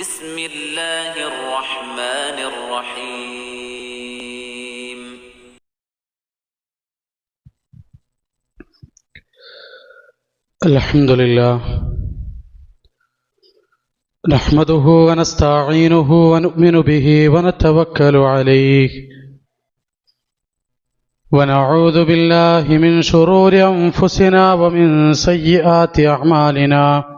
بسم الله الرحمن الرحيم. الحمد لله. نحمده ونستعينه ونؤمن به ونتوكل عليه. ونعوذ بالله من شرور أنفسنا ومن سيئات أعمالنا.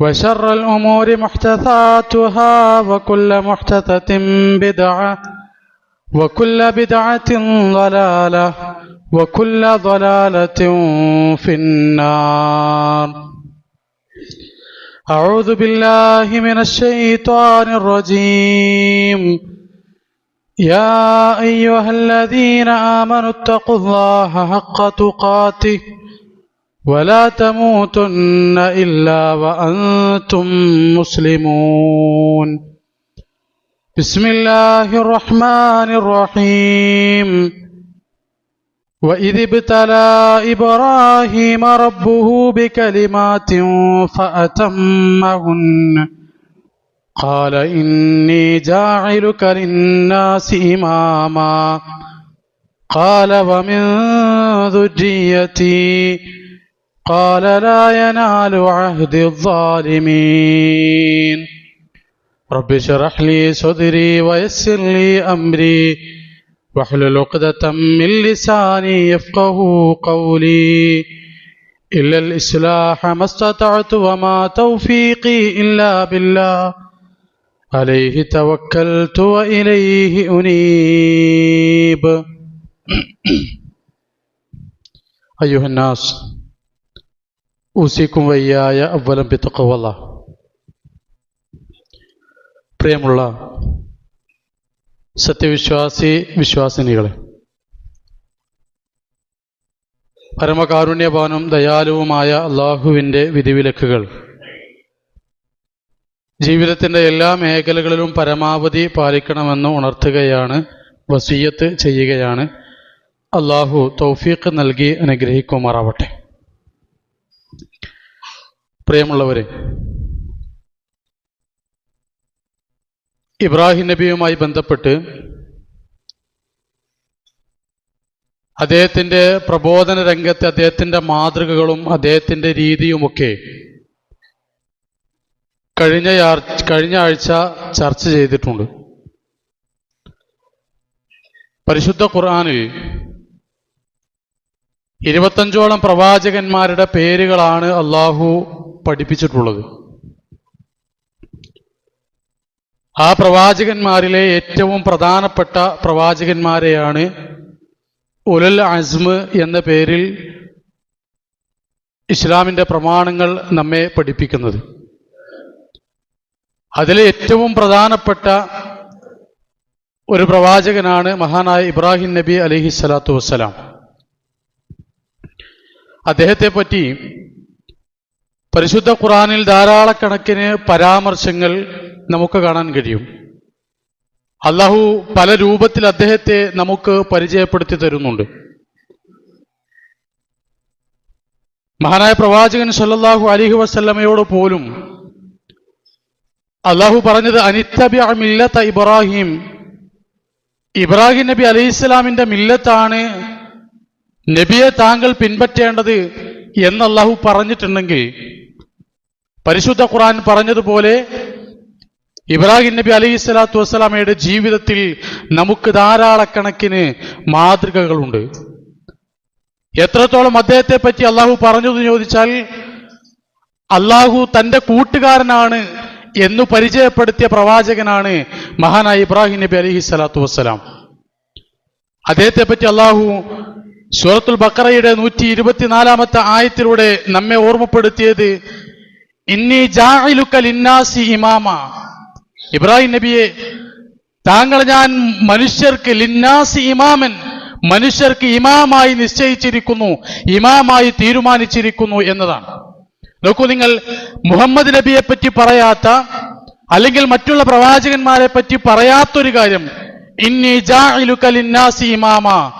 وشر الأمور محدثاتها وكل محدثة بدعة وكل بدعة ضلالة وكل ضلالة في النار. أعوذ بالله من الشيطان الرجيم. يا أيها الذين آمنوا اتقوا الله حق تقاته ولا تموتن إلا وأنتم مسلمون. بسم الله الرحمن الرحيم. وإذ ابتلى إبراهيم ربه بكلمات فأتمهن. قال إني جاعلك للناس إماما. قال ومن ذريتي قال لا ينال عهد الظالمين. رب اشرح لي صدري ويسر لي أمري. واحلل عقدة من لساني يفقه قولي. إلا الإصلاح ما استطعت وما توفيقي إلا بالله. عليه توكلت وإليه أنيب. أيها الناس ഊസിക്കും വയ്യായ അവലം പിത്തക്കവല്ല പ്രിയമുള്ള സത്യവിശ്വാസി വിശ്വാസിനികളെ പരമകാരുണ്യവാനും ദയാലുവുമായ അള്ളാഹുവിന്റെ വിധിവിലക്കുകൾ ജീവിതത്തിന്റെ എല്ലാ മേഖലകളിലും പരമാവധി പാലിക്കണമെന്ന് ഉണർത്തുകയാണ് വസീയത്ത് ചെയ്യുകയാണ്. അള്ളാഹു തൗഫീഖ് നൽകി അനുഗ്രഹിക്കുമാറാവട്ടെ. പ്രിയമുള്ളവരെ ഇബ്രാഹിം നബിയുമായി ബന്ധപ്പെട്ട് അദ്ദേഹത്തിന്റെ പ്രബോധന രംഗത്തെ അദ്ദേഹത്തിന്റെ മാതൃകകളും അദ്ദേഹത്തിന്റെ രീതിയുമൊക്കെ കഴിഞ്ഞ കഴിഞ്ഞ ആഴ്ച ചർച്ച ചെയ്തിട്ടുണ്ട്. പരിശുദ്ധ ഖുർആാനിൽ ഇരുപത്തഞ്ചോളം പ്രവാചകന്മാരുടെ പേരുകളാണ് അള്ളാഹു പഠിപ്പിച്ചിട്ടുള്ളത്. ആ പ്രവാചകന്മാരിലെ ഏറ്റവും പ്രധാനപ്പെട്ട പ്രവാചകന്മാരെയാണ് ഉലൽ അസ്മ് എന്ന പേരിൽ ഇസ്ലാമിന്റെ പ്രമാണങ്ങൾ നമ്മെ പഠിപ്പിക്കുന്നത്. അതിലെ ഏറ്റവും പ്രധാനപ്പെട്ട ഒരു പ്രവാചകനാണ് മഹാനായ ഇബ്രാഹിം നബി അലഹി സ്വലാത്തു വസ്സലാം. അദ്ദേഹത്തെ പറ്റി പരിശുദ്ധ ഖുറാനിൽ ധാരാളക്കണക്കിന് പരാമർശങ്ങൾ നമുക്ക് കാണാൻ കഴിയും. അള്ളാഹു പല രൂപത്തിൽ അദ്ദേഹത്തെ നമുക്ക് പരിചയപ്പെടുത്തി തരുന്നുണ്ട്. മഹാനായ പ്രവാചകൻ സല്ലാഹു അലിഹു വസല്ലമയോട് പോലും അള്ളാഹു പറഞ്ഞത് അനിത്തബിഅ മില്ലത്ത ഇബ്രാഹിം. ഇബ്രാഹിം നബി അലൈഹി ഇസ്ലാമിന്റെ മില്ലത്താണ് നബിയെ താങ്കൾ പിൻപറ്റേണ്ടത് എന്ന് അള്ളാഹു പറഞ്ഞിട്ടുണ്ടെങ്കിൽ പരിശുദ്ധ ഖുറാൻ പറഞ്ഞതുപോലെ ഇബ്രാഹിം നബി അലൈഹി സ്വലാത്തു വസ്സലാമയുടെ ജീവിതത്തിൽ നമുക്ക് ധാരാളക്കണക്കിന് മാതൃകകളുണ്ട്. എത്രത്തോളം അദ്ദേഹത്തെ പറ്റി അള്ളാഹു പറഞ്ഞതെന്ന് ചോദിച്ചാൽ അള്ളാഹു തന്റെ കൂട്ടുകാരനാണ് എന്ന് പരിചയപ്പെടുത്തിയ പ്രവാചകനാണ് മഹാനായ ഇബ്രാഹിം നബി അലഹി സ്വലാത്തു വസ്സലാം. അദ്ദേഹത്തെ പറ്റി അള്ളാഹു സൂറത്തുൽ ബക്കറയുടെ നൂറ്റി ഇരുപത്തിനാലാമത്തെ ആയത്തിലൂടെ നമ്മെ ഓർമ്മപ്പെടുത്തിയത് ഇന്നി ലിന്നാസി ഇമാമ. ഇബ്രാഹിം നബിയെ താങ്കൾ ഞാൻ മനുഷ്യർക്ക് ലിന്നാസി ഇമാമൻ മനുഷ്യർക്ക് ഇമാമായി നിശ്ചയിച്ചിരിക്കുന്നു ഇമാമായി തീരുമാനിച്ചിരിക്കുന്നു എന്നതാണ്. നോക്കൂ നിങ്ങൾ മുഹമ്മദ് നബിയെ പറ്റി പറയാത്ത അല്ലെങ്കിൽ മറ്റുള്ള പ്രവാചകന്മാരെ പറ്റി പറയാത്തൊരു കാര്യം ഇന്നി ലിന്നാസി ഇമാമ.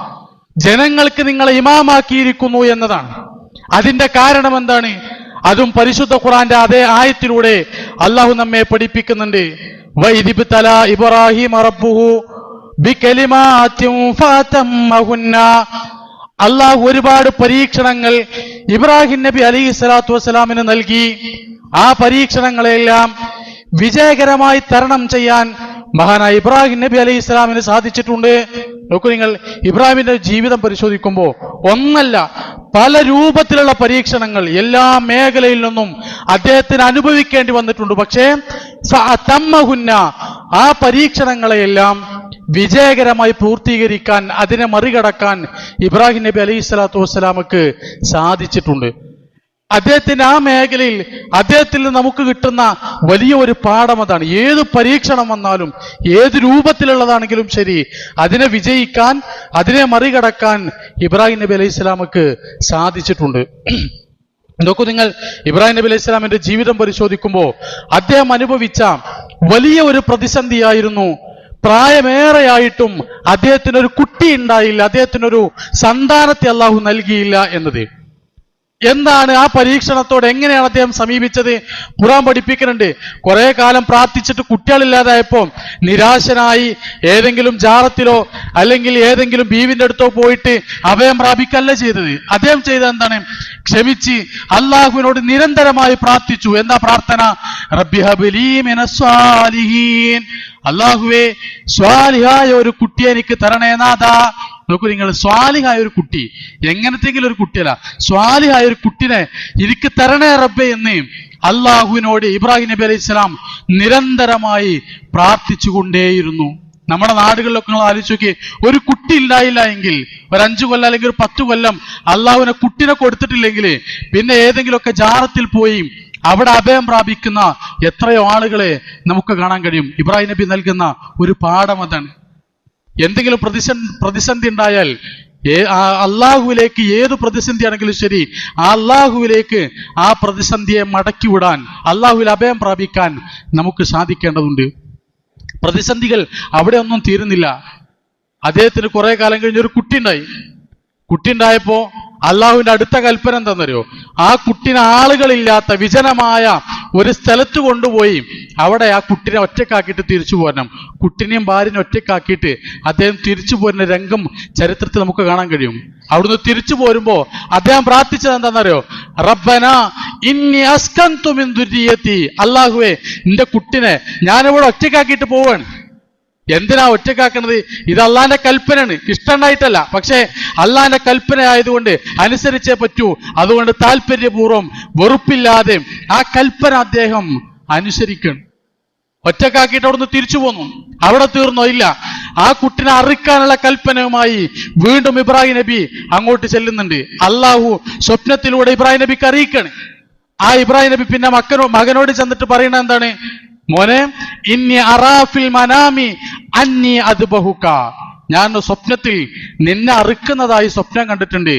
ജനങ്ങൾക്ക് നിങ്ങളെ ഇമാമാക്കിയിരിക്കുന്നു എന്നതാണ്. അതിന്റെ കാരണം എന്താണ്? അതും പരിശുദ്ധ ഖുറാന്റെ അതേ ആയത്തിലൂടെ അള്ളാഹു നമ്മെ പഠിപ്പിക്കുന്നുണ്ട്. ഇബ്രാഹിം അള്ളാഹു ഒരുപാട് പരീക്ഷണങ്ങൾ ഇബ്രാഹിം നബി അലി സ്വലാത്തു വസ്സലാമിന് നൽകി. ആ പരീക്ഷണങ്ങളെല്ലാം വിജയകരമായി തരണം ചെയ്യാൻ മഹാനായ ഇബ്രാഹിം നബി അലൈഹി ഇസ്ലാമിന് സാധിച്ചിട്ടുണ്ട്. നോക്കൂ നിങ്ങൾ ഇബ്രാഹിമിന്റെ ജീവിതം പരിശോധിക്കുമ്പോൾ ഒന്നല്ല പല രൂപത്തിലുള്ള പരീക്ഷണങ്ങൾ എല്ലാ മേഖലയിൽ നിന്നും അദ്ദേഹത്തിന് അനുഭവിക്കേണ്ടി വന്നിട്ടുണ്ട്. പക്ഷേ തമ്മഹുന്ന ആ പരീക്ഷണങ്ങളെയെല്ലാം വിജയകരമായി പൂർത്തീകരിക്കാൻ അതിനെ മറികടക്കാൻ ഇബ്രാഹിം നബി അലൈഹി സ്വലാത്തു വസ്സലാമക്ക് സാധിച്ചിട്ടുണ്ട്. അദ്ദേഹത്തിന്റെ ആ മേഖലയിൽ അദ്ദേഹത്തിൽ നമുക്ക് കിട്ടുന്ന വലിയ ഒരു പാഠം അതാണ്. ഏത് പരീക്ഷണം വന്നാലും ഏത് രൂപത്തിലുള്ളതാണെങ്കിലും ശരി അതിനെ വിജയിക്കാൻ അതിനെ മറികടക്കാൻ ഇബ്രാഹിം നബി അലൈഹി ഇസ്ലാമക്ക് സാധിച്ചിട്ടുണ്ട്. നോക്കൂ നിങ്ങൾ ഇബ്രാഹിം നബി അലൈഹി ഇസ്ലാമിന്റെ ജീവിതം പരിശോധിക്കുമ്പോൾ അദ്ദേഹം അനുഭവിച്ച വലിയ ഒരു പ്രതിസന്ധിയായിരുന്നു. പ്രായമേറെയായിട്ടും അദ്ദേഹത്തിന് ഒരു കുട്ടി ഉണ്ടായില്ല അദ്ദേഹത്തിനൊരു സന്താനത്തെ അള്ളാഹു നൽകിയില്ല എന്നത്. എന്താണ് ആ പരീക്ഷണത്തോട് എങ്ങനെയാണ് അദ്ദേഹം സമീപിച്ചത്? ഖുറാൻ പഠിപ്പിക്കുന്നുണ്ട്. കുറെ കാലം പ്രാർത്ഥിച്ചിട്ട് കുട്ടികളില്ലാതായപ്പോ നിരാശനായി ഏതെങ്കിലും ജാറത്തിലോ അല്ലെങ്കിൽ ഏതെങ്കിലും ബീവിന്റെ അടുത്തോ പോയിട്ട് അഭയം പ്രാപിക്കല്ല ചെയ്തത്. അദ്ദേഹം ചെയ്തത് എന്താണ്? ക്ഷമിച്ച് അള്ളാഹുവിനോട് നിരന്തരമായി പ്രാർത്ഥിച്ചു. എന്താ പ്രാർത്ഥന? അള്ളാഹുവേ സ്വാലിഹായ ഒരു കുട്ടിയെ എനിക്ക് തരണേ നാഥാ. നോക്കൂ നിങ്ങൾ സ്വാലിഹായ ഒരു കുട്ടി. എങ്ങനത്തെങ്കിലും ഒരു കുട്ടിയല്ല. സ്വാലിഹായ ഒരു കുട്ടിനെ എനിക്ക് തരണേ റബ്ബെ എന്ന് അള്ളാഹുവിനോട് ഇബ്രാഹിം നബി അലൈഹി സ്വലാം നിരന്തരമായി പ്രാർത്ഥിച്ചുകൊണ്ടേയിരുന്നു. നമ്മുടെ നാടുകളിലൊക്കെ നിങ്ങൾ ആലോചിച്ച് നോക്കി ഒരു കുട്ടി ഉണ്ടായില്ല എങ്കിൽ ഒരു അഞ്ചു കൊല്ലം അല്ലെങ്കിൽ ഒരു പത്ത് കൊല്ലം അള്ളാഹുവിനെ കുട്ടിനെ കൊടുത്തിട്ടില്ലെങ്കിൽ പിന്നെ ഏതെങ്കിലുമൊക്കെ ജാറത്തിൽ പോയി അവിടെ അഭയം പ്രാപിക്കുന്ന എത്രയോ ആളുകളെ നമുക്ക് കാണാൻ കഴിയും. ഇബ്രാഹിം നബി നൽകുന്ന ഒരു പാഠം അതാണ്. എന്തെങ്കിലും പ്രതിസന്ധി പ്രതിസന്ധി ഉണ്ടായാൽ അള്ളാഹുവിലേക്ക് ഏത് പ്രതിസന്ധി ആണെങ്കിലും ശരി ആ അള്ളാഹുവിലേക്ക് ആ പ്രതിസന്ധിയെ മടക്കി വിടാൻ അള്ളാഹുവിൽ അഭയം പ്രാപിക്കാൻ നമുക്ക് സാധിക്കേണ്ടതുണ്ട്. പ്രതിസന്ധികൾ അവിടെ ഒന്നും തീരുന്നില്ല. അദ്ദേഹത്തിന് കുറെ കാലം കഴിഞ്ഞ് ഒരു കുട്ടി ഉണ്ടായി കുട്ടി ഉണ്ടായപ്പോ അള്ളാഹുവിന്റെ അടുത്ത കൽപ്പന എന്താണെന്നറിയോ ആ കുട്ടിന് ആളുകളില്ലാത്ത വിജനമായ ഒരു സ്ഥലത്ത് കൊണ്ടുപോയി അവിടെ ആ കുട്ടിനെ ഒറ്റക്കാക്കിയിട്ട് തിരിച്ചു പോരണം. കുട്ടിനെയും ഭാര്യനെ ഒറ്റക്കാക്കിയിട്ട് അദ്ദേഹം തിരിച്ചു പോരുന്ന രംഗം ചരിത്രത്തിൽ നമുക്ക് കാണാൻ കഴിയും. അവിടുന്ന് തിരിച്ചു പോരുമ്പോ അദ്ദേഹം പ്രാർത്ഥിച്ചത് എന്താണെന്നറിയോ റബ്ബന ഇന്നി അസ്കന്തു മിൻ ദുരിയത്തി. അള്ളാഹുവേ നിന്റെ കുട്ടിനെ ഞാനിവിടെ ഒറ്റക്കാക്കിയിട്ട് പോവാണ്. എന്തിനാ ഒറ്റക്കാക്കുന്നത് ഇത് അള്ളാന്റെ കൽപ്പനയാണ്. ഇഷ്ടമുണ്ടായിട്ടല്ല പക്ഷേ അള്ളാന്റെ കൽപ്പന ആയതുകൊണ്ട് അനുസരിച്ചേ പറ്റൂ. അതുകൊണ്ട് താല്പര്യപൂർവം വെറുപ്പില്ലാതെ ആ കൽപ്പന അദ്ദേഹം അനുസരിക്കണം ഒറ്റക്കാക്കിയിട്ട് അവിടുന്ന് തിരിച്ചു പോന്നു. അവിടെ തീർന്നോ? ഇല്ല. ആ കുട്ടിനെ അറുക്കാനുള്ള കൽപ്പനയുമായി വീണ്ടും ഇബ്രാഹിം നബി അങ്ങോട്ട് ചെല്ലുന്നുണ്ട്. അള്ളാഹു സ്വപ്നത്തിലൂടെ ഇബ്രാഹിം നബിക്ക് അറിയിക്കാണ്. ആ ഇബ്രാഹിം നബി പിന്നെ മക്കനോ മകനോട് ചെന്നിട്ട് പറയുന്നത് എന്താണ്? മോനെ ഇന്നി അറാഫിൽ മനാമി അന്നി അത് ബഹുക്ക ഞാൻ സ്വപ്നത്തിൽ നിന്നെ അറുക്കുന്നതായി സ്വപ്നം കണ്ടിട്ടുണ്ട്.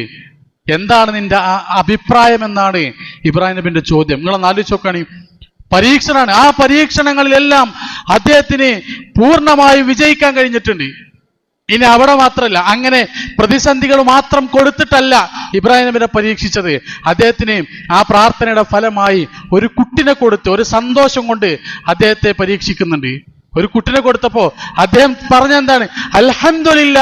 എന്താണ് നിന്റെ അഭിപ്രായം എന്നാണ് ഇബ്രാഹിം നബിന്റെ ചോദ്യം. നിങ്ങൾ ആലോചിച്ച് നോക്കുകയാണെങ്കിൽ പരീക്ഷണമാണ് ആ പരീക്ഷണങ്ങളിലെല്ലാം അദ്ദേഹത്തിന് പൂർണമായി വിജയിക്കാൻ കഴിഞ്ഞിട്ടുണ്ട്. ഇനി അവിടെ മാത്രമല്ല അങ്ങനെ പ്രതിസന്ധികൾ മാത്രം കൊടുത്തിട്ടല്ല ഇബ്രാഹിം നബിനെ പരീക്ഷിച്ചത്. അദ്ദേഹത്തിന് ആ പ്രാർത്ഥനയുടെ ഫലമായി ഒരു കുട്ടിനെ കൊടുത്ത് ഒരു സന്തോഷം കൊണ്ട് അദ്ദേഹത്തെ പരീക്ഷിക്കുന്നുണ്ട്. ഒരു കുട്ടിനെ കൊടുത്തപ്പോ അദ്ദേഹം പറഞ്ഞ എന്താണ്? അൽഹംദുലില്ല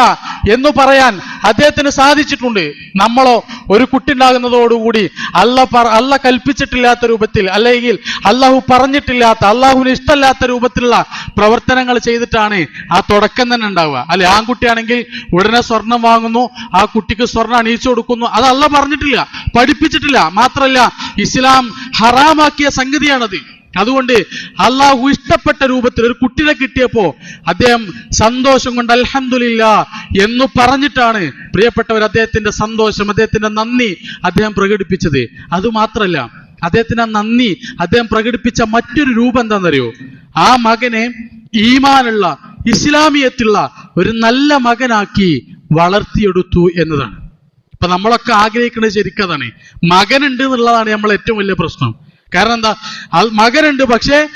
എന്ന് പറയാൻ അദ്ദേഹത്തിന് സാധിച്ചിട്ടുണ്ട്. നമ്മളോ ഒരു കുട്ടി ഉണ്ടാകുന്നതോടുകൂടി അല്ല അല്ല കൽപ്പിച്ചിട്ടില്ലാത്ത രൂപത്തിൽ അല്ലെങ്കിൽ അള്ളാഹു പറഞ്ഞിട്ടില്ലാത്ത അള്ളാഹുവിന് ഇഷ്ടമല്ലാത്ത രൂപത്തിലുള്ള പ്രവർത്തനങ്ങൾ ചെയ്തിട്ടാണ് ആ തുടക്കം തന്നെ ഉണ്ടാവുക. അല്ലെ ആൺകുട്ടിയാണെങ്കിൽ ഉടനെ സ്വർണം വാങ്ങുന്നു ആ കുട്ടിക്ക് സ്വർണം അണിയിച്ചു കൊടുക്കുന്നു. അത് അല്ല പറഞ്ഞിട്ടില്ല പഠിപ്പിച്ചിട്ടില്ല. മാത്രല്ല ഇസ്ലാം ഹറാമാക്കിയ സംഗതിയാണത്. അതുകൊണ്ട് അള്ളാഹു ഇഷ്ടപ്പെട്ട രൂപത്തിൽ ഒരു കുട്ടിയെ കിട്ടിയപ്പോ അദ്ദേഹം സന്തോഷം കൊണ്ട് അൽഹംദുലില്ല എന്ന് പറഞ്ഞിട്ടാണ് പ്രിയപ്പെട്ടവർ അദ്ദേഹത്തിന്റെ സന്തോഷം അദ്ദേഹത്തിന്റെ നന്ദി അദ്ദേഹം പ്രകടിപ്പിച്ചത്. അതുമാത്രല്ല അദ്ദേഹത്തിന്റെ നന്ദി അദ്ദേഹം പ്രകടിപ്പിച്ച മറ്റൊരു രൂപം എന്താണെന്നറിയോ ആ മകനെ ഈമാനുള്ള ഇസ്ലാമിയത്തുള്ള ഒരു നല്ല മകനാക്കി വളർത്തിയെടുത്തു എന്നതാണ്. ഇപ്പൊ നമ്മളൊക്കെ ആഗ്രഹിക്കുന്നത് ശരിക്കതാണ്. മകനുണ്ട് എന്നുള്ളതാണ് നമ്മൾ ഏറ്റവും വലിയ പ്രശ്നം. കാരണം എന്താ? മകനുണ്ട് പക്ഷേ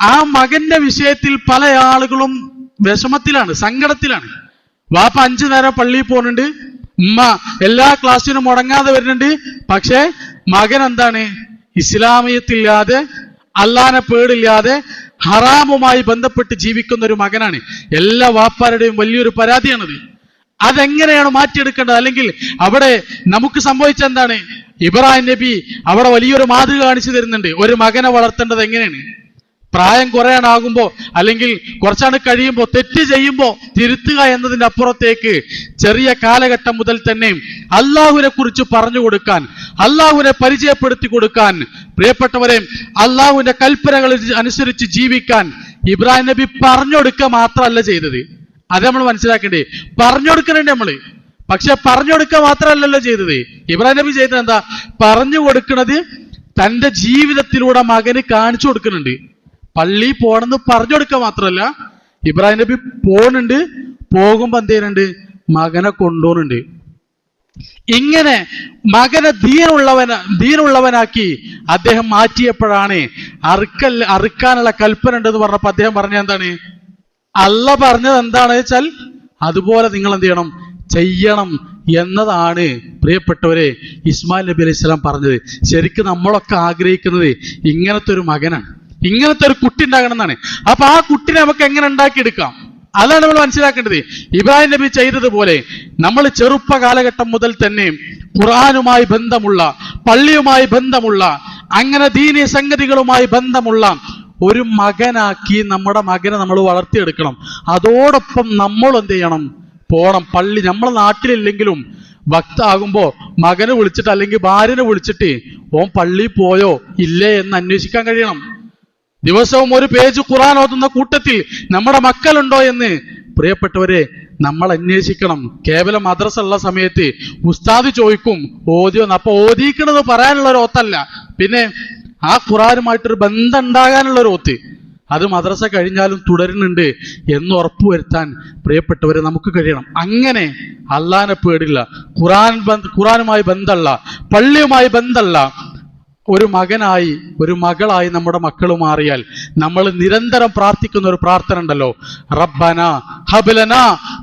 ആ മകന്റെ വിഷയത്തിൽ പല ആളുകളും വിഷമത്തിലാണ് സങ്കടത്തിലാണ്. വാപ്പ അഞ്ചു നേരം പള്ളിയിൽ പോകുന്നുണ്ട്. ഉമ്മ എല്ലാ ക്ലാസ്സിനും മുടങ്ങാതെ വരുന്നുണ്ട്. പക്ഷേ മകൻ എന്താണ്? ഇസ്ലാമിയത്തില്ലാതെ അല്ലാനെ പേടില്ലാതെ ഹറാമുമായി ബന്ധപ്പെട്ട് ജീവിക്കുന്ന ഒരു മകനാണ്. എല്ലാ വാപ്പാരുടെയും വലിയൊരു പരാതിയാണത്. അതെങ്ങനെയാണ് മാറ്റിയെടുക്കേണ്ടത്? അല്ലെങ്കിൽ അവിടെ നമുക്ക് സംഭവിച്ച എന്താണ്? ഇബ്രാഹിം നബി അവിടെ വലിയൊരു മാതൃക കാണിച്ചു തരുന്നുണ്ട്. ഒരു മകനെ വളർത്തേണ്ടത് എങ്ങനെയാണ്? പ്രായം കുറയാനാകുമ്പോ അല്ലെങ്കിൽ കുറച്ചാണ് കഴിയുമ്പോ തെറ്റ് ചെയ്യുമ്പോ തിരുത്തുക എന്നതിന്റെ അപ്പുറത്തേക്ക് ചെറിയ കാലഘട്ടം മുതൽ തന്നെ അള്ളാഹുവിനെ കുറിച്ച് പറഞ്ഞു കൊടുക്കാൻ അള്ളാഹുവിനെ പരിചയപ്പെടുത്തി കൊടുക്കാൻ പ്രിയപ്പെട്ടവരെ അള്ളാഹുവിന്റെ കൽപ്പനകൾ അനുസരിച്ച് ജീവിക്കാൻ ഇബ്രാഹിം നബി പറഞ്ഞു കൊടുക്കുക മാത്രമല്ല ചെയ്തത്. അത് നമ്മൾ മനസ്സിലാക്കണ്ടേ പറഞ്ഞു കൊടുക്കണുണ്ട് നമ്മൾ. പക്ഷെ പറഞ്ഞു കൊടുക്കുക മാത്രമല്ലല്ലോ ചെയ്തത്. ഇബ്രാഹിം നബി ചെയ്തത് എന്താ? പറഞ്ഞു കൊടുക്കുന്നത് തന്റെ ജീവിതത്തിലൂടെ മകന് കാണിച്ചു കൊടുക്കുന്നുണ്ട് പള്ളി പോണെന്ന് പറഞ്ഞു കൊടുക്കുക മാത്രമല്ല ഇബ്രാഹിം നബി പോണുണ്ട്. പോകുമ്പോ എന്ത് ചെയ്യുന്നുണ്ട്? മകനെ കൊണ്ടുപോകുന്നുണ്ട്. ഇങ്ങനെ മകനെ ദീനുള്ളവന ദീനുള്ളവനാക്കി അദ്ദേഹം മാറ്റിയപ്പോഴാണ് അറുക്കൽ അറുക്കാനുള്ള കൽപ്പന ഉണ്ടെന്ന് പറഞ്ഞപ്പോ അദ്ദേഹം പറഞ്ഞ എന്താണ്? അല്ല പറഞ്ഞത് എന്താണ് വെച്ചാൽ അതുപോലെ നിങ്ങൾ എന്ത് ചെയ്യണം? ചെയ്യണം എന്നതാണ് പ്രിയപ്പെട്ടവരെ ഇസ്മായിൽ നബി അലൈഹി സ്വലാം പറഞ്ഞത്. ശരിക്കും നമ്മളൊക്കെ ആഗ്രഹിക്കുന്നത് ഇങ്ങനത്തെ ഒരു മകനാണ്. ഇങ്ങനത്തെ ഒരു കുട്ടി ഉണ്ടാകണം എന്നാണ്. അപ്പൊ ആ കുട്ടിനെ നമുക്ക് എങ്ങനെ ഉണ്ടാക്കിയെടുക്കാം? അതാണ് നമ്മൾ മനസ്സിലാക്കേണ്ടത്. ഇബ്രാഹിം നബി ചെയ്തതുപോലെ നമ്മൾ ചെറുപ്പ കാലഘട്ടം മുതൽ തന്നെ ഖുർആനുമായി ബന്ധമുള്ള പള്ളിയുമായി ബന്ധമുള്ള അങ്ങനെ ദീനീയ സംഗതികളുമായി ബന്ധമുള്ള ഒരു മകനാക്കി നമ്മുടെ മകനെ നമ്മൾ വളർത്തിയെടുക്കണം. അതോടൊപ്പം നമ്മൾ എന്ത് ചെയ്യണം? പോണം. പള്ളി നമ്മളെ നാട്ടിലില്ലെങ്കിലും ഭക്താകുമ്പോ മകനെ വിളിച്ചിട്ട് അല്ലെങ്കിൽ ഭാര്യനെ വിളിച്ചിട്ട് ഓൻ പള്ളി പോയോ? ഇല്ലേ എന്ന് അന്വേഷിക്കാൻ കഴിയണം. ദിവസവും ഒരു പേജ് ഖുറാൻ ഓതുന്ന കൂട്ടത്തിൽ നമ്മുടെ മക്കളുണ്ടോ എന്ന്? പ്രിയപ്പെട്ടവരെ നമ്മൾ അന്വേഷിക്കണം. കേവലം മദ്രസ ഉള്ള സമയത്ത് ഉസ്താദ് ചോദിക്കും ഓതിയോ? അപ്പൊ ഓതിക്കണത് പറയാനുള്ള ഒരു ഓത്തല്ല. പിന്നെ ആ ഖുറാനുമായിട്ടൊരു ബന്ധം ഉണ്ടാകാനുള്ള ഒരു ഓത്ത് അത് മദ്രസ കഴിഞ്ഞാലും തുടരുന്നുണ്ട് എന്ന് ഉറപ്പുവരുത്താൻ പ്രിയപ്പെട്ടവരെ നമുക്ക് കഴിയണം. അങ്ങനെ അള്ളാനെ പേടില്ല. ഖുറാൻ ഖുറാനുമായി ബന്ധമല്ല പള്ളിയുമായി ബന്ധമല്ല ഒരു മകനായി ഒരു മകളായി നമ്മുടെ മക്കൾ മാറിയാൽ നമ്മൾ നിരന്തരം പ്രാർത്ഥിക്കുന്ന ഒരു പ്രാർത്ഥന ഉണ്ടല്ലോ. റബ്ബന ഹബലന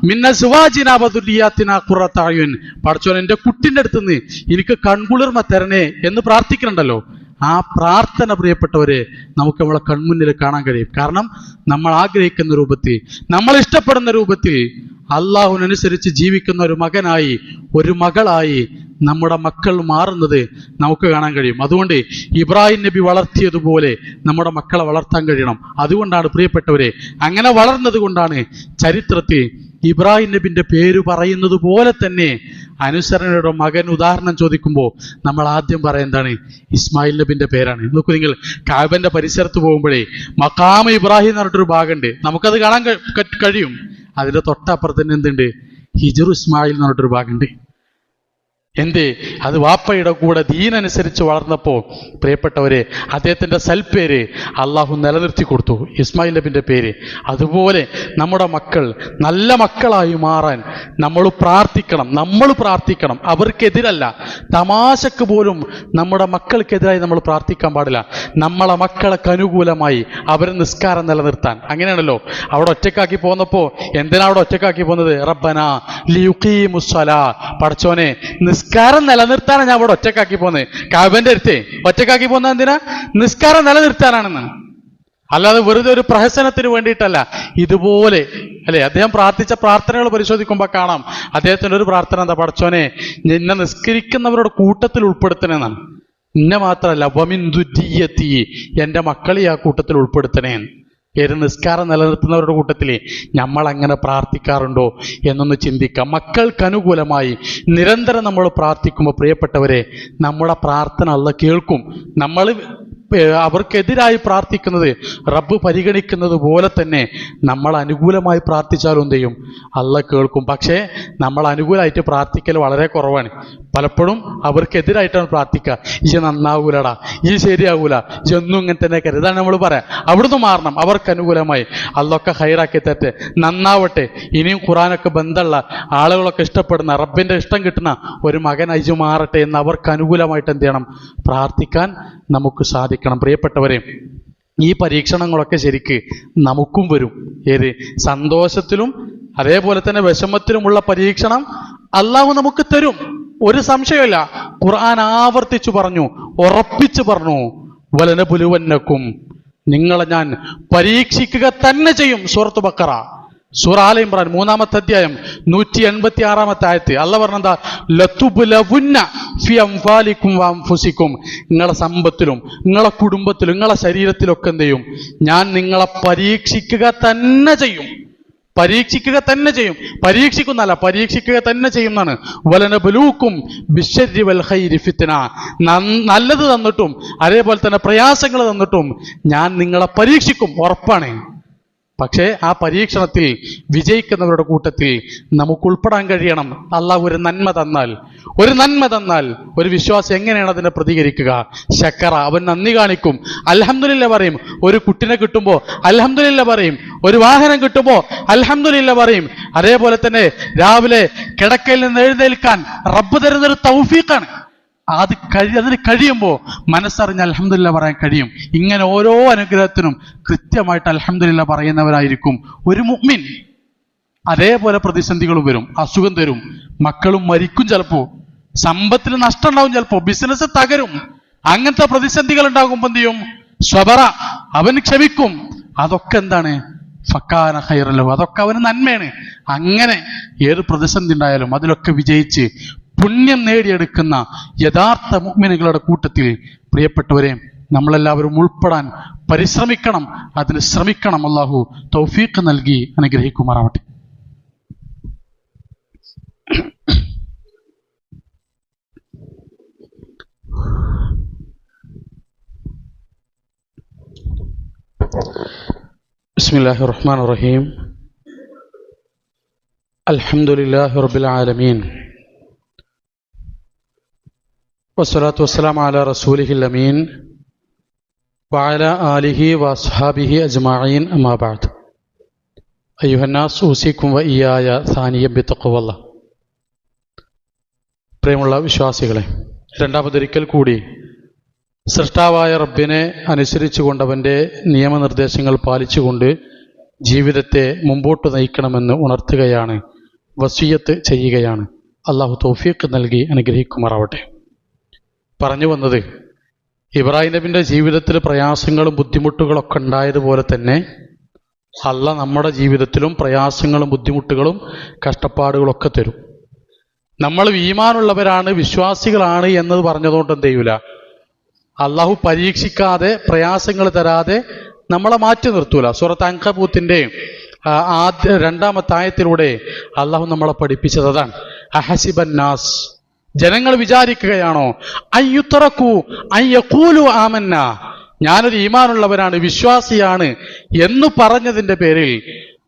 മിന്ന സുവാജിന ബദുലിയാത്തിന കുറത്തായുൻ പഠിച്ചോൻ എന്റെ കുട്ടിന്റെ അടുത്ത് നിന്ന് എനിക്ക് കൺകുളിർമ തരണേ എന്ന് പ്രാർത്ഥിക്കുന്നുണ്ടല്ലോ. ആ പ്രാർത്ഥന പ്രിയപ്പെട്ടവരെ നമുക്ക് നമ്മളെ കൺമുന്നിൽ കാണാൻ കഴിയും. കാരണം നമ്മൾ ആഗ്രഹിക്കുന്ന രൂപത്തിൽ നമ്മൾ ഇഷ്ടപ്പെടുന്ന രൂപത്തിൽ അള്ളാഹുവിനനുസരിച്ച് ജീവിക്കുന്ന ഒരു മകനായി ഒരു മകളായി നമ്മുടെ മക്കൾ മാറുന്നത് നമുക്ക് കാണാൻ കഴിയും. അതുകൊണ്ട് ഇബ്രാഹിം നബി വളർത്തിയതുപോലെ നമ്മുടെ മക്കളെ വളർത്താൻ കഴിയണം. അതുകൊണ്ടാണ് പ്രിയപ്പെട്ടവരെ അങ്ങനെ വളർന്നത് കൊണ്ടാണ് ചരിത്രത്തിൽ ഇബ്രാഹിം നബിന്റെ പേര് പറയുന്നത് പോലെ തന്നെ അനുസരണയുടെ മകൻ ഉദാഹരണം ചോദിക്കുമ്പോൾ നമ്മൾ ആദ്യം പറയുന്നതാണ് ഇസ്മായിൽ നബിന്റെ പേരാണ്. നോക്കൂ നിങ്ങൾ കാബന്റെ പരിസരത്ത് പോകുമ്പോഴേ മക്കാമ ഇബ്രാഹിം എന്ന് പറഞ്ഞിട്ടൊരു ഭാഗമുണ്ട്. നമുക്കത് കാണാൻ കഴിയും. അതിന്റെ തൊട്ടപ്പുറത്ത് തന്നെ എന്തുണ്ട്? ഹിജറു ഇസ്മായിൽ എന്ന് പറഞ്ഞിട്ടൊരു ഭാഗമുണ്ട്. എന്തേ? അത് വാപ്പയുടെ കൂടെ ദീനനുസരിച്ച് വളർന്നപ്പോൾ പ്രിയപ്പെട്ടവരെ അദ്ദേഹത്തിന്റെ സൽപ്പേര് അള്ളാഹു നിലനിർത്തി കൊടുത്തു ഇസ്മായിൽ നബിന്റെ പേര്. അതുപോലെ നമ്മുടെ മക്കൾ നല്ല മക്കളായി മാറാൻ നമ്മൾ പ്രാർത്ഥിക്കണം നമ്മൾ പ്രാർത്ഥിക്കണം. അവർക്കെതിരല്ല. തമാശക്ക് പോലും നമ്മുടെ മക്കൾക്കെതിരായി നമ്മൾ പ്രാർത്ഥിക്കാൻ പാടില്ല. നമ്മളെ മക്കൾക്ക് അനുകൂലമായി അവരെ നിസ്കാരം നിലനിർത്താൻ. അങ്ങനെയാണല്ലോ. അവിടെ ഒറ്റക്കാക്കി പോന്നപ്പോൾ എന്തിനാ അവിടെ ഒറ്റക്കാക്കി പോകുന്നത് റബ്ബന ലിയുഖീമുസ്സലാ. പടച്ചോനെ നിസ്കാരം നിലനിർത്താനാണ് ഞാൻ അവിടെ ഒറ്റക്കാക്കി പോകുന്നത് കാബന്റെ അടുത്തേ. ഒറ്റക്കാക്കി പോകുന്നത് എന്തിനാ? നിസ്കാരം നിലനിർത്താനാണെന്ന്. അല്ലാതെ വെറുതെ ഒരു പ്രഹസനത്തിന് വേണ്ടിയിട്ടല്ല. ഇതുപോലെ അല്ലെ അദ്ദേഹം പ്രാർത്ഥിച്ച പ്രാർത്ഥനകൾ പരിശോധിക്കുമ്പോൾ കാണാം. അദ്ദേഹത്തിന്റെ ഒരു പ്രാർത്ഥന എന്താ? പടച്ചോനെ എന്നെ നിസ്കരിക്കുന്നവരുടെ കൂട്ടത്തിൽ ഉൾപ്പെടുത്തണമെന്നാണ് എന്നെ മാത്രമല്ല വമിന്ദുജീയത്തി എന്റെ മക്കളെ ആ കൂട്ടത്തിൽ ഉൾപ്പെടുത്തണേ ഏത് നിസ്കാരം നിലനിർത്തുന്നവരുടെ കൂട്ടത്തിൽ നമ്മൾ അങ്ങനെ പ്രാർത്ഥിക്കാറുണ്ടോ എന്നൊന്ന് ചിന്തിക്കാം. മക്കൾക്ക് അനുകൂലമായി നിരന്തരം നമ്മൾ പ്രാർത്ഥിക്കുമ്പോൾ പ്രിയപ്പെട്ടവരെ നമ്മുടെ പ്രാർത്ഥന അല്ല കേൾക്കും. നമ്മൾ അവർക്കെതിരായി പ്രാർത്ഥിക്കുന്നത് റബ്ബ് പരിഗണിക്കുന്നത് പോലെ തന്നെ നമ്മൾ അനുകൂലമായി പ്രാർത്ഥിച്ചാലും എന്ത് ചെയ്യും? അല്ല കേൾക്കും. പക്ഷേ നമ്മൾ അനുകൂലമായിട്ട് പ്രാർത്ഥിക്കൽ വളരെ കുറവാണ്. പലപ്പോഴും അവർക്കെതിരായിട്ടാണ് പ്രാർത്ഥിക്കുക. ഈ നന്നാവൂലടാ. ഈ ശരിയാവൂല. എന്നും ഇങ്ങനെ തന്നെ കരുതാണ് നമ്മൾ പറയാം. അവിടുന്ന് മാറണം. അവർക്ക് അനുകൂലമായി. അല്ലൊക്കെ ഹൈറാക്കി തരട്ടെ. നന്നാവട്ടെ. ഇനിയും ഖുറാനൊക്കെ ബന്ധമുള്ള ആളുകളൊക്കെ ഇഷ്ടപ്പെടുന്ന റബ്ബിന്റെ ഇഷ്ടം കിട്ടുന്ന ഒരു മകൻ അയച്ചു മാറട്ടെ എന്ന് അവർക്ക് അനുകൂലമായിട്ട് എന്ത് ചെയ്യണം? പ്രാർത്ഥിക്കാൻ നമുക്ക് സാധിക്കണം. പ്രിയപ്പെട്ടവരെ ഈ പരീക്ഷണങ്ങളൊക്കെ ശരിക്ക് നമുക്കും വരും. ഏത്? സന്തോഷത്തിലും അതേപോലെ തന്നെ വിഷമത്തിലുമുള്ള പരീക്ഷണം അള്ളാഹു നമുക്ക് തരും. ഒരു സംശയമില്ല ഖുർആൻ ആവർത്തിച്ചു പറഞ്ഞു ഉറപ്പിച്ചു പറഞ്ഞു. വലന പുലുവന്നക്കും നിങ്ങളെ ഞാൻ പരീക്ഷിക്കുക തന്നെ ചെയ്യും സൂറത്ത് ബക്കറ. സൂറ ആല ഇമ്രാൻ മൂന്നാമത്തെ അധ്യായം നൂറ്റി എൺപത്തി ആറാമത്തെ ആയത്ത്. അല്ല പറഞ്ഞെന്താ? വാംഫുസിക്കും നിങ്ങളെ സമ്പത്തിലും നിങ്ങളെ കുടുംബത്തിലും നിങ്ങളെ ശരീരത്തിലൊക്കെ എന്ത് ചെയ്യും? ഞാൻ നിങ്ങളെ പരീക്ഷിക്കുക തന്നെ ചെയ്യും. പരീക്ഷിക്കുക തന്നെ ചെയ്യും. പരീക്ഷിക്കുന്നല്ല പരീക്ഷിക്കുക തന്നെ ചെയ്യുന്നതാണ് വലന ബലൂക്കും നൻ- നല്ലത് തന്നിട്ടും അതേപോലെ തന്നെ പ്രയാസങ്ങൾ തന്നിട്ടും ഞാൻ നിങ്ങളെ പരീക്ഷിക്കും. ഉറപ്പാണ്. പക്ഷേ ആ പരീക്ഷണത്തിൽ വിജയിക്കുന്നവരുടെ കൂട്ടത്തിൽ നമുക്ക് ഉൾപ്പെടാൻ കഴിയണം. അള്ളാഹ് ഒരു നന്മ തന്നാൽ. ഒരു നന്മ തന്നാൽ ഒരു വിശ്വാസം എങ്ങനെയാണ് അതിനെ പ്രതികരിക്കുക? ശക്കറ അവൻ നന്ദി കാണിക്കും. അൽഹംദുലില്ല പറയും ഒരു കുട്ടിനെ കിട്ടുമ്പോൾ അൽഹംദുലില്ല പറയും. ഒരു വാഹനം കിട്ടുമ്പോൾ അൽഹംദുലില്ല പറയും. അതേപോലെ തന്നെ രാവിലെ കിടക്കയിൽ നിന്ന് എഴുന്നേൽക്കാൻ റബ്ബ് തരുന്നൊരു തൗഫീഖാണ്. അത് കഴി അതിന് കഴിയുമ്പോൾ മനസ്സറിഞ്ഞ് അലഹമില്ല പറയാൻ കഴിയും. ഇങ്ങനെ ഓരോ അനുഗ്രഹത്തിനും കൃത്യമായിട്ട് അലഹമില്ല പറയുന്നവരായിരിക്കും ഒരു മുഅ്മിൻ. അതേപോലെ പ്രതിസന്ധികളും വരും അസുഖം തരും. മക്കളും മരിക്കും ചിലപ്പോൾ സമ്പത്തിൽ നഷ്ടം ഉണ്ടാവും ചിലപ്പോ ബിസിനസ് തകരും. അങ്ങനത്തെ പ്രതിസന്ധികൾ ഉണ്ടാകുമ്പോൾ എന്ത് ചെയ്യും? സ്വബറ അവൻ ക്ഷമിക്കും. അതൊക്കെ എന്താണ്? ഫക്കാന ഹൈറലോ അതൊക്കെ അവന് നന്മയാണ്. അങ്ങനെ ഏത് പ്രതിസന്ധി ഉണ്ടായാലും അതിലൊക്കെ വിജയിച്ച് പുണ്യം നേടിയെടുക്കുന്ന യഥാർത്ഥ മുഗ്മിനുകളുടെ കൂട്ടത്തിൽ പ്രിയപ്പെട്ടവരെ നമ്മളെല്ലാവരും ഉൾപ്പെടാൻ പരിശ്രമിക്കണം അതിന് ശ്രമിക്കണം അള്ളാഹു തൗഫീഖ് നൽകി അനുഗ്രഹിക്കുമാറാവട്ടെ بسم الله الرحمن الرحيم الحمد لله رب العالمين വസ്സലാത്തു വസ്സലാം അല റസൂലിഹി അമീൻ. വാല ആലിഹി വസ്ഹാബിഹി അജ്മായീൻ അമാബാദ് അയ്യുഹന്നാസ് ഊസിക്കും വയ്യായ സാനിയ സാനിയം ബിത്തക്കുവല്ല പ്രിയമുള്ള വിശ്വാസികളെ രണ്ടാമതൊരിക്കൽ കൂടി സൃഷ്ടാവായ റബ്ബിനെ അനുസരിച്ചുകൊണ്ടവന്റെ നിയമനിർദ്ദേശങ്ങൾ പാലിച്ചുകൊണ്ട് ജീവിതത്തെ മുമ്പോട്ട് നയിക്കണമെന്ന് ഉണർത്തുകയാണ് വസീയത്ത് ചെയ്യുകയാണ്. അള്ളാഹു തോഫിയക്ക് നൽകി അനുഗ്രഹിക്കുമാറാവട്ടെ. പറഞ്ഞു വന്നത് ഇബ്രാഹിം നബിന്റെ ജീവിതത്തിൽ പ്രയാസങ്ങളും ബുദ്ധിമുട്ടുകളൊക്കെ ഉണ്ടായതുപോലെ തന്നെ അല്ല നമ്മുടെ ജീവിതത്തിലും പ്രയാസങ്ങളും ബുദ്ധിമുട്ടുകളും കഷ്ടപ്പാടുകളൊക്കെ തരും. നമ്മൾ ഈമാനുള്ളവരാണ് വിശ്വാസികളാണ് എന്നത് പറഞ്ഞതുകൊണ്ട് എന്ത് ചെയ്യൂല? അള്ളാഹു പരീക്ഷിക്കാതെ പ്രയാസങ്ങൾ തരാതെ നമ്മളെ മാറ്റി നിർത്തൂല. സൂറത്ത് അങ്കബൂത്തിന്റെ ആദ്യ രണ്ടാമത്തെ ആയത്തിലൂടെ അള്ളാഹു നമ്മളെ പഠിപ്പിച്ചത് അതാണ് അഹസിബന്നാസ് നാസ്. ജനങ്ങൾ വിചാരിക്കുകയാണോ? അയ്യുത്തറക്കൂ അയ്യക്കൂലു ആമന്ന. ഞാനൊരു ഈമാനുള്ളവരാണ് വിശ്വാസിയാണ് എന്ന് പറഞ്ഞതിന്റെ പേരിൽ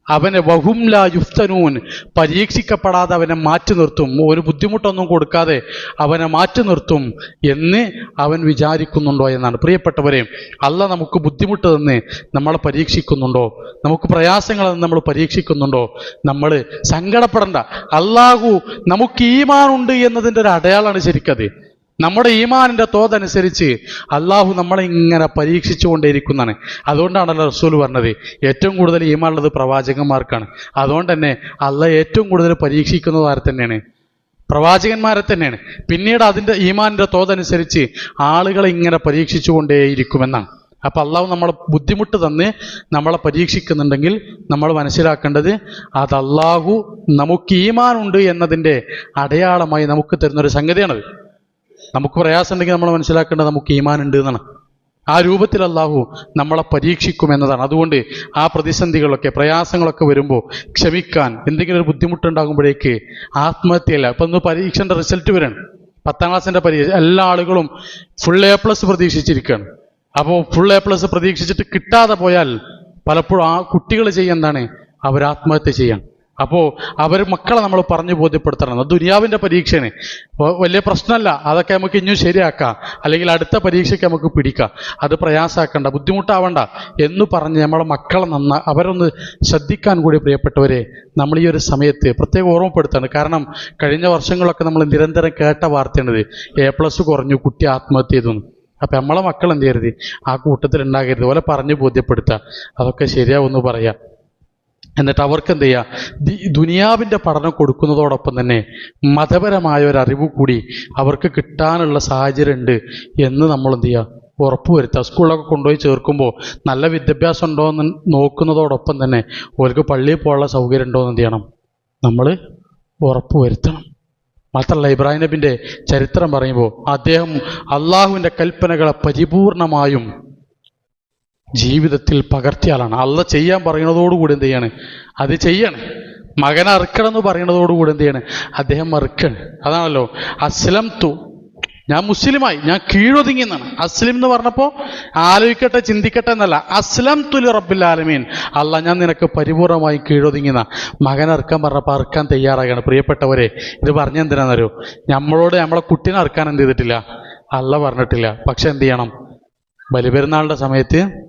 അവനെ വഹുംല യുഫ്തനൂൻ. പരീക്ഷിക്കപ്പെടാതെ അവനെ മാറ്റി നിർത്തും. ഒരു ബുദ്ധിമുട്ടൊന്നും കൊടുക്കാതെ അവനെ മാറ്റി നിർത്തും എന്ന് അവൻ വിചാരിക്കുന്നുണ്ടോ എന്നാണ്. പ്രിയപ്പെട്ടവരെ അല്ല നമുക്ക് ബുദ്ധിമുട്ട് തന്ന് നമ്മളെ പരീക്ഷിക്കുന്നുണ്ടോ? നമുക്ക് പ്രയാസങ്ങൾ തന്ന് നമ്മൾ പരീക്ഷിക്കുന്നുണ്ടോ? നമ്മൾ സങ്കടപ്പെടണ്ട. അല്ലാഹു നമുക്ക് ഈമാനുണ്ട് എന്നതിന്റെ ഒരു അടയാളമാണ് ശരിക്കത്. നമ്മുടെ ഈമാനിന്റെ തോതനുസരിച്ച് അള്ളാഹു നമ്മളെ ഇങ്ങനെ പരീക്ഷിച്ചുകൊണ്ടേയിരിക്കുന്നതാണ്. അതുകൊണ്ടാണല്ലോ റസൂൽ പറഞ്ഞത് ഏറ്റവും കൂടുതൽ ഈമാനുള്ളത് പ്രവാചകന്മാർക്കാണ്. അതുകൊണ്ട് തന്നെ അള്ള ഏറ്റവും കൂടുതൽ പരീക്ഷിക്കുന്നത് ആരെ തന്നെയാണ്? പ്രവാചകന്മാരെ തന്നെയാണ്. പിന്നീട് അതിന്റെ ഈമാനിന്റെ തോതനുസരിച്ച് ആളുകളെ ഇങ്ങനെ പരീക്ഷിച്ചുകൊണ്ടേയിരിക്കുമെന്നാണ്. അപ്പം അള്ളാഹു നമ്മളെ ബുദ്ധിമുട്ട് തന്ന് നമ്മളെ പരീക്ഷിക്കുന്നുണ്ടെങ്കിൽ നമ്മൾ മനസ്സിലാക്കേണ്ടത് അത് അള്ളാഹു നമുക്ക് ഈമാനുണ്ട് എന്നതിന്റെ അടയാളമായി നമുക്ക് തരുന്നൊരു സംഗതിയാണത്. നമുക്ക് പ്രയാസം ഉണ്ടെങ്കിൽ നമ്മൾ മനസ്സിലാക്കേണ്ടത് നമുക്ക് ഈമാൻ ഉണ്ട് എന്നാണ്. ആ രൂപത്തിൽ അള്ളാഹു നമ്മളെ പരീക്ഷിക്കും എന്നതാണ്. അതുകൊണ്ട് ആ പ്രതിസന്ധികളൊക്കെ പ്രയാസങ്ങളൊക്കെ വരുമ്പോൾ ക്ഷമിക്കാൻ എന്തെങ്കിലും ഒരു ബുദ്ധിമുട്ടുണ്ടാകുമ്പോഴേക്ക് ആത്മഹത്യയല്ല. ഇപ്പം ഒന്ന് പരീക്ഷന്റെ റിസൾട്ട് വരണം. പത്താം ക്ലാസ്സിന്റെ പരീക്ഷ എല്ലാ ആളുകളും ഫുൾ എ പ്ലസ് പ്രതീക്ഷിച്ചിരിക്കുകയാണ്. അപ്പോൾ ഫുൾ എ പ്ലസ് പ്രതീക്ഷിച്ചിട്ട് കിട്ടാതെ പോയാൽ പലപ്പോഴും ആ കുട്ടികൾ ചെയ്യുന്നതാണ് അവർ ആത്മഹത്യ ചെയ്യാൻ. അപ്പോൾ അവർ മക്കളെ നമ്മൾ പറഞ്ഞു ബോധ്യപ്പെടുത്തണം. അത് ദുനിയാവിന്റെ പരീക്ഷയാണ്. വലിയ പ്രശ്നമല്ല. അതൊക്കെ നമുക്ക് ഇനിയും ശരിയാക്കാം. അല്ലെങ്കിൽ അടുത്ത പരീക്ഷയ്ക്ക് നമുക്ക് പിടിക്കാം. അത് പ്രയാസാക്കണ്ട ബുദ്ധിമുട്ടാവണ്ട. എന്ന് പറഞ്ഞ് നമ്മളെ മക്കളെ നന്ന അവരൊന്ന് ശ്രദ്ധിക്കാൻ കൂടി പ്രിയപ്പെട്ടവരെ നമ്മൾ ഈ ഒരു സമയത്ത് പ്രത്യേകം ഓർമ്മപ്പെടുത്താണ്. കാരണം കഴിഞ്ഞ വർഷങ്ങളൊക്കെ നമ്മൾ നിരന്തരം കേട്ട വാർത്തയാണിത്. എ പ്ലസ് കുറഞ്ഞു കുട്ടി ആത്മഹത്യ ചെയ്തു. അപ്പം നമ്മളെ മക്കൾ എന്ത് ചെയ്യരുത്? ആ കൂട്ടത്തിൽ ഉണ്ടാകരുത് പോലെ പറഞ്ഞ് ബോധ്യപ്പെടുത്തുക. അതൊക്കെ ശരിയാവുമെന്ന് പറയാം. എന്നിട്ട് അവർക്ക് എന്ത് ചെയ്യുക ദുനിയാവിന്റെ പഠനം കൊടുക്കുന്നതോടൊപ്പം തന്നെ മതപരമായ ഒരു അറിവ് കൂടി അവർക്ക് കിട്ടാനുള്ള സാഹചര്യം ഉണ്ട് എന്ന് നമ്മൾ എന്ത് ചെയ്യുക ഉറപ്പുവരുത്തുക സ്കൂളിലൊക്കെ കൊണ്ടുപോയി ചേർക്കുമ്പോൾ നല്ല വിദ്യാഭ്യാസം ഉണ്ടോ എന്ന് നോക്കുന്നതോടൊപ്പം തന്നെ അവർക്ക് പള്ളിയിൽ പോകാനുള്ള സൗകര്യം ഉണ്ടോ എന്ന് എന്ത് ചെയ്യണം? നമ്മൾ ഉറപ്പുവരുത്തണം മാത്രമല്ല ഇബ്രാഹിം നബിന്റെ ചരിത്രം പറയുമ്പോൾ അദ്ദേഹം അള്ളാഹുവിന്റെ കൽപ്പനകളെ പരിപൂർണമായും ജീവിതത്തിൽ പകർത്തിയാലാണ്. അല്ല ചെയ്യാൻ പറയുന്നതോടുകൂടി എന്ത് ചെയ്യാണ്? അത് ചെയ്യണം. മകൻ അറുക്കണം എന്ന് പറയുന്നതോടുകൂടി എന്ത് ചെയ്യണം? അദ്ദേഹം അറുക്കണം. അതാണല്ലോ. അസ്ലം തു ഞാൻ മുസ്ലിമായി ഞാൻ കീഴൊതുങ്ങി എന്നാണ് അസ്ലിം എന്ന് പറഞ്ഞപ്പോൾ ആലോചിക്കട്ടെ ചിന്തിക്കട്ടെ എന്നല്ല. അസ്ലം തുലി റബ്ബിൽ ആലമീൻ. അല്ല ഞാൻ നിനക്ക് പരിപൂർണമായി കീഴൊതുങ്ങിന്ന മകൻ അറുക്കാൻ പറഞ്ഞപ്പോൾ അറുക്കാൻ തയ്യാറാകാണ്. പ്രിയപ്പെട്ടവരെ ഇത് പറഞ്ഞെന്തിനാണെന്നറിയോ നമ്മളോട് നമ്മളെ കുട്ടീനെ അറുക്കാൻ എന്ത് ചെയ്തിട്ടില്ല? അല്ല പറഞ്ഞിട്ടില്ല. പക്ഷെ എന്ത് ചെയ്യണം? ബലിപെരുന്നാളിന്റെ സമയത്ത്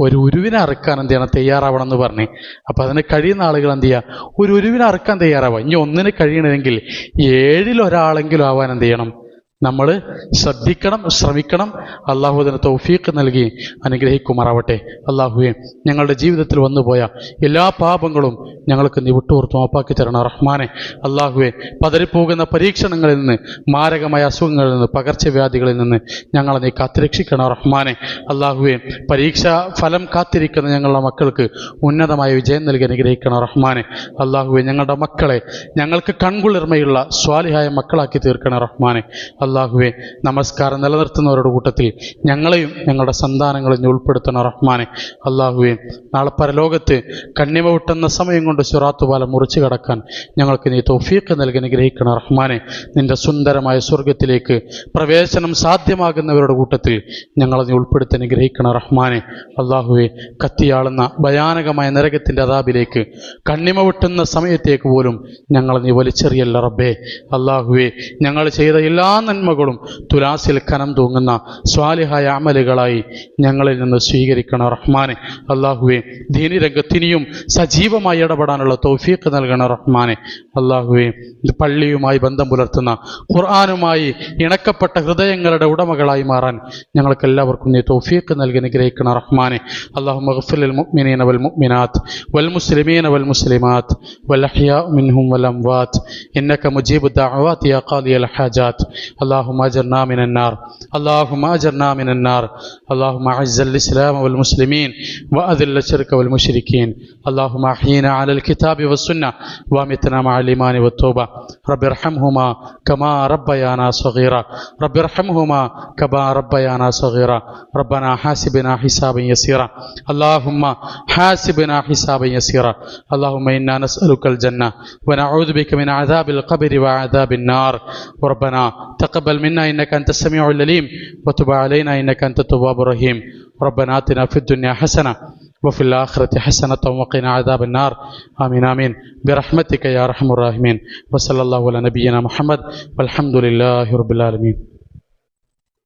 ഒരു ഉരുവിനെ അറുക്കാൻ എന്ത് ചെയ്യണം? തയ്യാറാവണം എന്ന് പറഞ്ഞ്. അപ്പം അതിന് കഴിയുന്ന ആളുകൾ എന്ത് ചെയ്യുക ഒരു ഉരുവിനെ അറുക്കാൻ തയ്യാറാവുക ഇനി ഒന്നിന് കഴിയണമെങ്കിൽ ഏഴിലൊരാളെങ്കിലും ആവാൻ എന്ത് ചെയ്യണം? നമ്മൾ ശ്രദ്ധിക്കണം ശ്രമിക്കണം. അള്ളാഹു അതിന് തൗഫീഖ് നൽകി അനുഗ്രഹിക്കുമാറാവട്ടെ. അള്ളാഹുവെ ഞങ്ങളുടെ ജീവിതത്തിൽ വന്നുപോയ എല്ലാ പാപങ്ങളും ഞങ്ങൾക്ക് നീ വിട്ടുപുറത്ത് മാപ്പാക്കി തരണം റഹ്മാനെ. അള്ളാഹുവെ പതറിപ്പോകുന്ന പരീക്ഷണങ്ങളിൽ നിന്ന് മാരകമായ അസുഖങ്ങളിൽ നിന്ന് പകർച്ചവ്യാധികളിൽ നിന്ന് ഞങ്ങളെ നീ കാത്തിരക്ഷിക്കണം റഹ്മാനെ. അള്ളാഹുവെ പരീക്ഷാ ഫലം കാത്തിരിക്കുന്ന ഞങ്ങളുടെ മക്കൾക്ക് ഉന്നതമായ വിജയം നൽകി അനുഗ്രഹിക്കണം റഹ്മാനെ. അള്ളാഹുവെ ഞങ്ങളുടെ മക്കളെ ഞങ്ങൾക്ക് കൺകുളിർമയുള്ള സ്വാലിഹായ മക്കളാക്കി തീർക്കണം റഹ്മാനെ. അള്ളാഹുവെ നമസ്കാരം നിലനിർത്തുന്നവരുടെ കൂട്ടത്തിൽ ഞങ്ങളെയും ഞങ്ങളുടെ സന്താനങ്ങളെയും ഉൾപ്പെടുത്തണ റഹ്മാനെ. അള്ളാഹുവെ നാളെ പരലോകത്ത് കണ്ണിമ വിട്ടുന്ന സമയം കൊണ്ട് സുറാത്തുപാലം മുറിച്ചു കടക്കാൻ ഞങ്ങൾക്ക് നീ തൗഫീഖ് നൽകി അനുഗ്രഹിക്കണം റഹ്മാനെ. നിന്റെ സുന്ദരമായ സ്വർഗത്തിലേക്ക് പ്രവേശനം സാധ്യമാകുന്നവരുടെ കൂട്ടത്തിൽ ഞങ്ങളെ നീ ഉൾപ്പെടുത്തി അനുഗ്രഹിക്കണം റഹ്മാനെ. അള്ളാഹുവെ കത്തിയാളുന്ന ഭയാനകമായ നരകത്തിന്റെ അതാബിലേക്ക് കണ്ണിമ വിട്ടുന്ന സമയത്തേക്ക് പോലും ഞങ്ങളെ നീ വലിച്ചെറിയല്ല റബ്ബേ. അള്ളാഹുവെ ഞങ്ങൾ ചെയ്ത എല്ലാ നന്മകളും തുലാസിൽ കനം തൂങ്ങുന്ന സ്വാലിഹായ അമലുകളായി ഞങ്ങളിൽ നിന്ന് സ്വീകരിക്കണം റഹ്മാനെ. അള്ളാഹുവെ ദീനി സജീവമായി ഇടപെടാനുള്ള തൗഫീഖ് നൽകണം റഹ്മാനെ. അള്ളാഹുവെ പള്ളിയുമായി ബന്ധം പുലർത്തുന്ന ഖുർആാനുമായി ഇണക്കപ്പെട്ട ഹൃദയങ്ങളുടെ ഉടമകളായി മാറാൻ ഞങ്ങൾക്ക് എല്ലാവർക്കും നീ തൗഫീഖ് നൽകി നിഗ്രഹിക്കണം റഹ്മാനെ. അള്ളാഹു മഹഫുൽ മുഅ്മിനീന വൽ മുഅ്മിനാത്ത് വൽ മുസ്ലിമീന വൽ മുസ്ലിമാത്ത് വൽ അഹ്യാ മിൻഹും വൽ അംവാത്ത്. ഇന്നക മുജീബു ദഅവാത്ത് യാ ഖാദിയൽ ഹാജാത്ത്. اللهم أجرنا من النار. اللهم أجرنا من النار. اللهم أعز الإسلام والمسلمين وأذل الشرك والمشركين. اللهم أحينا على الكتاب والسنة وامتنا مع الإيمان والتوبة. رب ارحمهما كما ربيانا صغيرا. رب ارحمهما كما ربيانا صغيرا. ربنا حاسبنا حسابا يسيرا. اللهم حاسبنا حسابا يسيرا. اللهم إنا نسألك الجنة ونعوذ بك من عذاب القبر وعذاب النار. ربنا تقبل منا إنك أنت السميع العليم. وتب علينا إنك أنت التواب الرحيم. ربنا آتنا في الدنيا حسنة وفي الآخرة حسنة وقنا عذاب النار. آمين آمين. برحمتك يا أرحم الراحمين. وصلى الله على نبينا محمد والحمد لله رب العالمين.